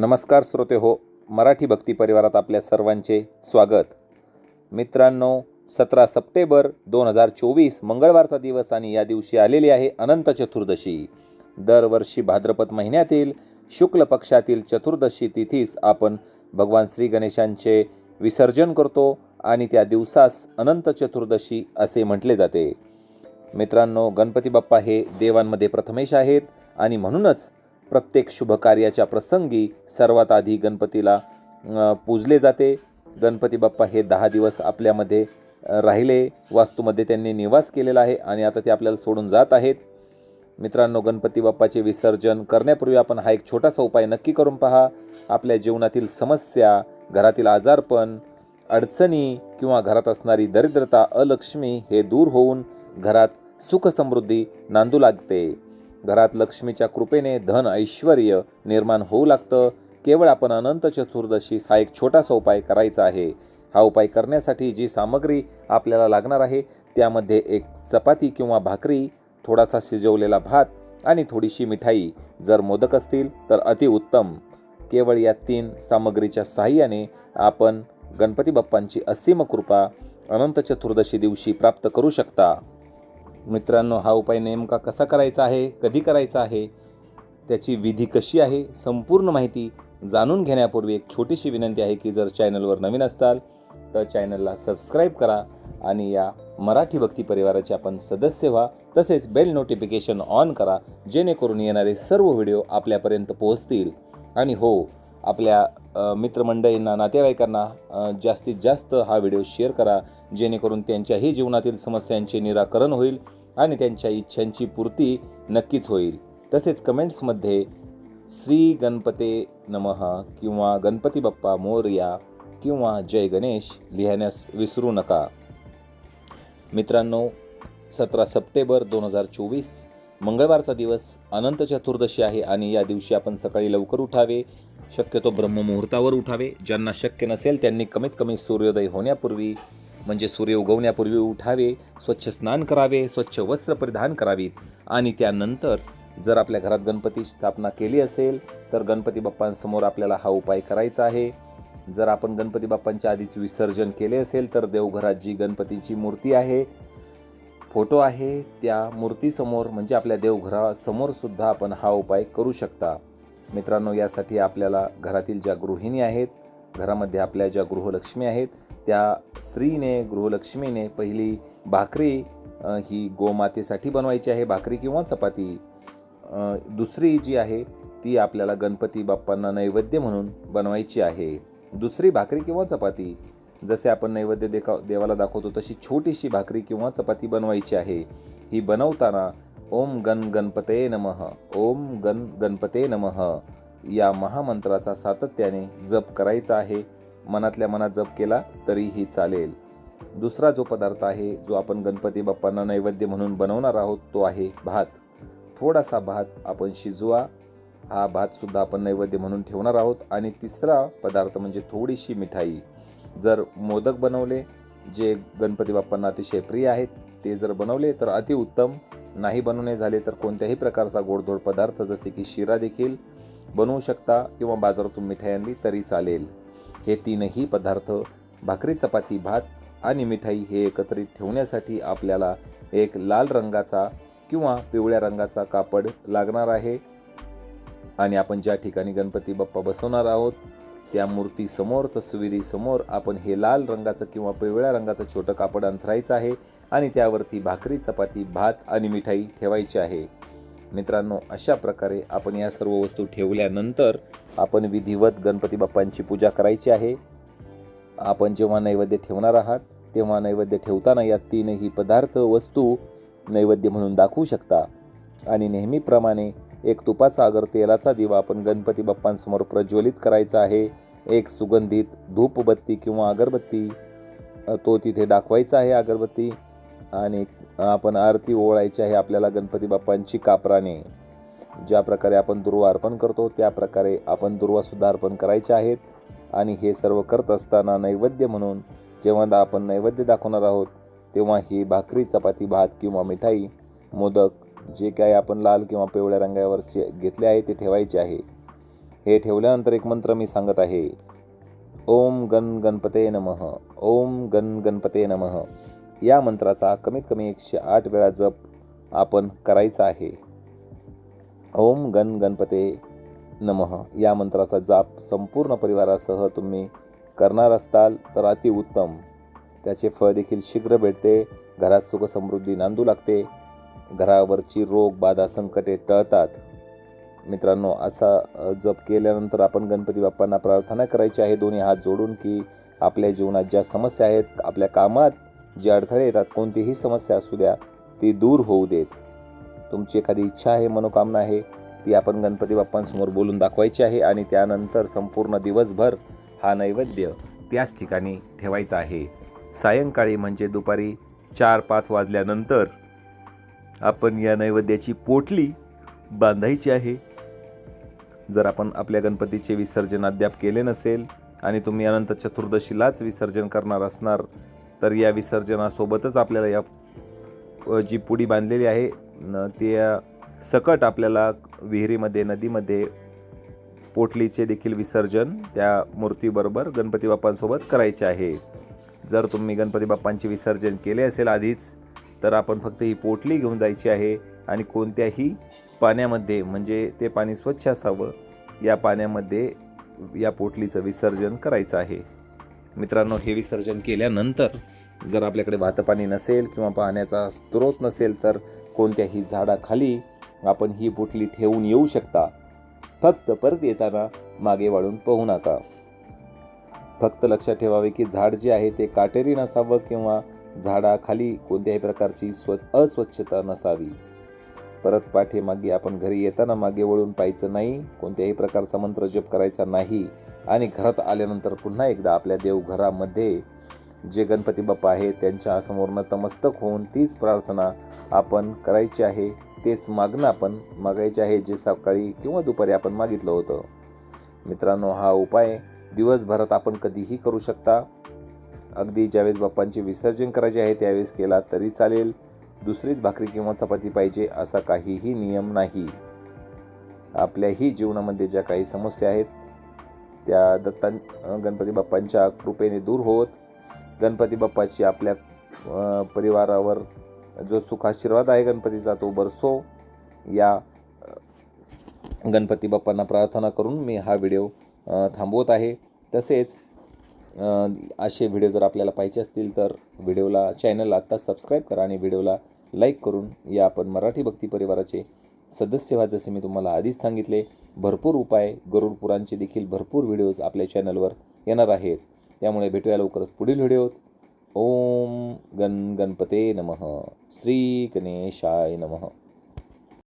नमस्कार श्रोते हो मराठी भक्ती परिवारात आपल्या सर्वांचे स्वागत. मित्रांनो सतरा सप्टेंबर दोन हजार चोवीस मंगळवारचा दिवस आणि या दिवशी आलेली आहे अनंत चतुर्दशी. दरवर्षी भाद्रपद महिन्यातील शुक्ल पक्षातील चतुर्दशी तिथीस आपण भगवान श्री गणेशांचे विसर्जन करतो आणि त्या दिवसास अनंत चतुर्दशी असे म्हटले जाते. मित्रांनो गणपती बाप्पा हे देवांमध्ये प्रथमेश आहेत आणि म्हणूनच प्रत्येक शुभकार्याच्या प्रसंगी सर्वात आधी गणपतीला पूजले जाते. गणपती बाप्पा हे दहा दिवस आपल्यामध्ये राहिले. वास्तूमध्ये त्यांनी निवास केलेला आहे आणि आता ते आपल्याला सोडून जात आहेत. मित्रांनो गणपती बाप्पाचे विसर्जन करण्यापूर्वी आपण हा एक छोटासा उपाय नक्की करून पहा. आपल्या जीवनातील समस्या घरातील आजारपण अडचणी किंवा घरात असणारी दरिद्रता अलक्ष्मी हे दूर होऊन घरात सुख समृद्धी नांदू लागते. घरात लक्ष्मीच्या कृपेने धन ऐश्वर निर्माण होऊ लागतं. केवळ आपण अनंत चतुर्दशी हा एक छोटासा उपाय करायचा आहे. हा उपाय करण्यासाठी जी सामग्री आपल्याला लागणार आहे त्यामध्ये एक चपाती किंवा भाकरी थोडासा शिजवलेला भात आणि थोडीशी मिठाई. जर मोदक असतील तर अतिउत्तम केवळ या तीन सामग्रीच्या साहाय्याने आपण गणपती बाप्पांची असीम कृपा अनंत चतुर्दशी दिवशी प्राप्त करू शकता. मित्रांनो हा उपाय नेमका कसा करायचा आहे कधी करायचा आहे त्याची विधी कशी आहे संपूर्ण माहिती जाणून घेण्यापूर्वी एक छोटीशी विनंती आहे की जर चॅनलवर नवीन असताल तर चॅनलला सबस्क्राईब करा आणि या मराठी भक्ती परिवाराचे आपण सदस्य व्हा. तसेच बेल नोटिफिकेशन ऑन करा जेणेकरून येणारे सर्व व्हिडिओ आपल्यापर्यंत पोहोचतील. आणि हो आपल्या मित्रमंडळींना नातेवाईकांना जास्तीत जास्त हा व्हिडिओ शेअर करा जेणेकरून त्यांच्याही जीवनातील समस्यांचे निराकरण होईल. आणि त्यांच्या इच्छांची पूर्ती नक्कीच होईल. तसेच कमेंट्समध्ये श्री गणपते नमः किंवा गणपती बाप्पा मोरया किंवा जय गणेश लिहिण्यास विसरू नका. मित्रांनो सतरा सप्टेंबर दोन हजार चोवीस मंगळवारचा दिवस अनंत चतुर्दशी आहे आणि या दिवशी आपण सकाळी लवकर उठावे शक्यतो ब्रह्ममुहूर्तावर उठावे. ज्यांना शक्य नसेल त्यांनी कमीत कमी सूर्योदय होण्यापूर्वी म्हणजे सूर्य उगवण्यापूर्वी उठावे स्वच्छ स्नान करावे स्वच्छ वस्त्र परिधान करावीत. आणि त्यानंतर जर आपल्या घरात गणपती स्थापना केली असेल तर गणपती बाप्पांसमोर आपल्याला हा उपाय करायचा आहे. जर आपण गणपती बाप्पांच्या आधीच विसर्जन केले असेल तर देवघरात जी गणपतीची मूर्ती आहे फोटो आहे त्या मूर्तीसमोर म्हणजे आपल्या देवघरासमोर सुद्धा आपण हा उपाय करू शकता. मित्रांनो यासाठी आपल्याला घरातील ज्या गृहिणी आहेत घरामध्ये आपल्या ज्या गृहलक्ष्मी आहेत त्या स्त्रीने गृहलक्ष्मीने पहिली भाकरी ही गोमातेसाठी बनवायची आहे भाकरी किंवा चपाती. दुसरी जी आहे ती आपल्याला गणपती बाप्पांना नैवेद्य म्हणून बनवायची आहे. दुसरी भाकरी किंवा चपाती जसे आपण नैवेद्य देखाव देवाला दाखवतो तशी छोटीशी भाकरी किंवा चपाती बनवायची आहे. ही बनवताना ओम गण गणपते नमः ओम गण गणपते नमः या महामंत्राचा सातत्याने जप करायचा आहे. मनातल्या मनात जप केला तरीही चालेल. दुसरा जो पदार्थ आहे जो आपण गणपती बाप्पांना नैवेद्य म्हणून बनवणार आहोत तो आहे भात. थोडासा भात आपण शिजवा हा भातसुद्धा आपण नैवेद्य म्हणून ठेवणार आहोत. आणि तिसरा पदार्थ म्हणजे थोडीशी मिठाई. जर मोदक बनवले जे गणपती बाप्पांना अतिशय प्रिय आहेत ते जर बनवले तर अतिउत्तम नाही बनवणे झाले तर कोणत्याही प्रकारचा गोडधोड पदार्थ जसे की शिरा देखील बनवू शकता किंवा बाजारातून मिठाई आणली तरी चालेल. हे तीनही पदार्थ भाकरी चपाती भात आणि मिठाई हे एकत्रित ठेवण्यासाठी आपल्याला एक लाल रंगाचा किंवा पिवळ्या रंगाचा कापड लागणार आहे. आणि आपण ज्या ठिकाणी गणपती बाप्पा बसवणार आहोत त्या मूर्तीसमोर तस्विरीसमोर आपण हे लाल रंगाचं किंवा पिवळ्या रंगाचं छोटं कापड अंथरायचं आहे आणि त्यावरती भाकरी चपाती भात आणि मिठाई ठेवायची आहे. मित्रांनो अशा प्रकारे आपण या सर्व वस्तू ठेवल्यानंतर आपण विधिवत गणपती बाप्पांची पूजा करायची आहे. आपण जेव्हा नैवेद्य ठेवणार आहात तेव्हा नैवेद्य ठेवताना या तीनही पदार्थ वस्तू नैवेद्य म्हणून दाखवू शकता. आणि नेहमीप्रमाणे एक तुपाचा अगर तेलाचा दिवा आपण गणपती बाप्पांसमोर प्रज्वलित करायचा आहे. एक सुगंधित धूपबत्ती किंवा अगरबत्ती तो तिथे दाखवायचा आहे अगरबत्ती. आणि आपण आरती ओवाळायची आहे आपल्याला गणपती बाप्पांची कापराने. ज्या प्रकारे आपण दुर्वा अर्पण करतो त्या प्रकारे आपण दुर्वासुद्धा अर्पण करायचे आहेत. आणि हे सर्व करत असताना नैवेद्य म्हणून जेव्हा दा- आपण नैवेद्य दाखवणार आहोत तेव्हा ही भाकरी चपाती भात किंवा मिठाई मोदक जे काही आपण लाल किंवा पिवळ्या रंगावरचे घेतले आहे ते ठेवायचे आहे. हे ठेवल्यानंतर एक मंत्र मी सांगत आहे. ओम गण गणपते नमः. ओम गण गणपते नमः. या मंत्राचा कमीत कमी एकशे आठ वेळा जप आपण करायचा आहे. ओम गण गणपते नमः. या मंत्राचा जाप संपूर्ण परिवारासह तुम्ही करणार असताल तर अतिउत्तम त्याचे फळ देखील शीघ्र भेटते घरात सुख समृद्धी नांदू लागते घरावरची रोग बाधा संकटे टळतात. मित्रांनो असा जप केल्यानंतर आपण गणपती बाप्पांना प्रार्थना करायची आहे. दोन्ही हात जोडून की आपल्या जीवनात ज्या समस्या आहेत आपल्या कामात जे अडथळे येतात कोणतीही समस्या असू द्या ती दूर होऊ देत. तुमची एखादी इच्छा आहे मनोकामना आहे ती आपण गणपती बाप्पांसमोर बोलून दाखवायची आहे आणि त्यानंतर संपूर्ण दिवसभर हा नैवेद्य त्याच ठिकाणी ठेवायचा आहे. सायंकाळी म्हणजे दुपारी चार पाच वाजल्यानंतर आपण या नैवेद्याची पोटली बांधायची आहे. जर आपण आपल्या गणपतीचे विसर्जन अद्याप केले नसेल आणि तुम्ही अनंत चतुर्दशीलाच विसर्जन करणार असणार तर या विसर्जनासोबतच आपल्याला या जी पुडी बांधलेली आहे न ती सकट आपल्याला विहिरीमध्ये नदीमध्ये पोटलीचे देखील विसर्जन त्या मूर्तीबरोबर गणपती बाप्पांसोबत करायचे आहे. जर तुम्ही गणपती बाप्पांचे विसर्जन केले असेल आधीच तर आपण फक्त ही पोटली घेऊन जायची आहे आणि कोणत्याही पाण्यामध्ये म्हणजे ते पाणी स्वच्छ असावं या पाण्यामध्ये या पोटलीचं विसर्जन करायचं आहे. मित्रांनो हे विसर्जन केल्यानंतर जर आपल्याकडे वातपाणी नसेल किंवा पाण्याचा स्रोत नसेल तर कोणत्याही झाडाखाली आपण ही पोटली ठेवून येऊ शकता. फक्त परत येताना मागे वाळून पाहू नका. फक्त लक्षात ठेवावे की झाड जे आहे ते काटेरी नसावं किंवा झाडाखाली कोणत्याही प्रकारची स्व अस्वच्छता नसावी. परत पाठीमागे आपण घरी येताना मागे वळून पाहायचं नाही कोणत्याही प्रकारचा मंत्र जप करायचा नाही. आणि घरात आल्यानंतर पुन्हा एकदा आपल्या देवघरामध्ये जे गणपती बाप्पा आहेत त्यांच्यासमोर नतमस्तक होऊन तीच प्रार्थना आपण करायची आहे. तेच मागणं आपण मागायचे आहे जे सकाळी किंवा दुपारी आपण मागितलं होतं. मित्रांनो हा उपाय दिवसभरात आपण कधीही करू शकता. अगदी ज्यावेळेस बाप्पांचे विसर्जन करायचे आहे त्यावेळेस केला तरी चालेल. दुसरीच भाकरी किंवा चपाती पाहिजे असा काहीही नियम नाही. आपल्याही जीवनामध्ये ज्या काही समस्या आहेत त्या दत्तां गणपती बाप्पांच्या कृपेने दूर होत. गणपती बाप्पाची आपल्या परिवारावर जो सुखाशीर्वाद आहे गणपतीचा तो बरसो. या गणपती बाप्पांना प्रार्थना करून मी हा व्हिडिओ थांबवत आहे. तसेच असे व्हिडिओ जर आपल्याला पाहिजे असतील तर व्हिडिओला चॅनलला आत्ताच सबस्क्राईब करा आणि व्हिडिओला लाईक करून या आपण मराठी भक्ती परिवाराचे सदस्य व्हा जसे मी तुम्हाला आधीच सांगितले भरपूर उपाय गरुडपुरांचे देखील भरपूर व्हिडिओज आपल्या चॅनलवर येणार आहेत. त्यामुळे भेटूया लवकरच पुढील व्हिडिओत ओम गण गणपते नमः. श्री गणेशाय नमः.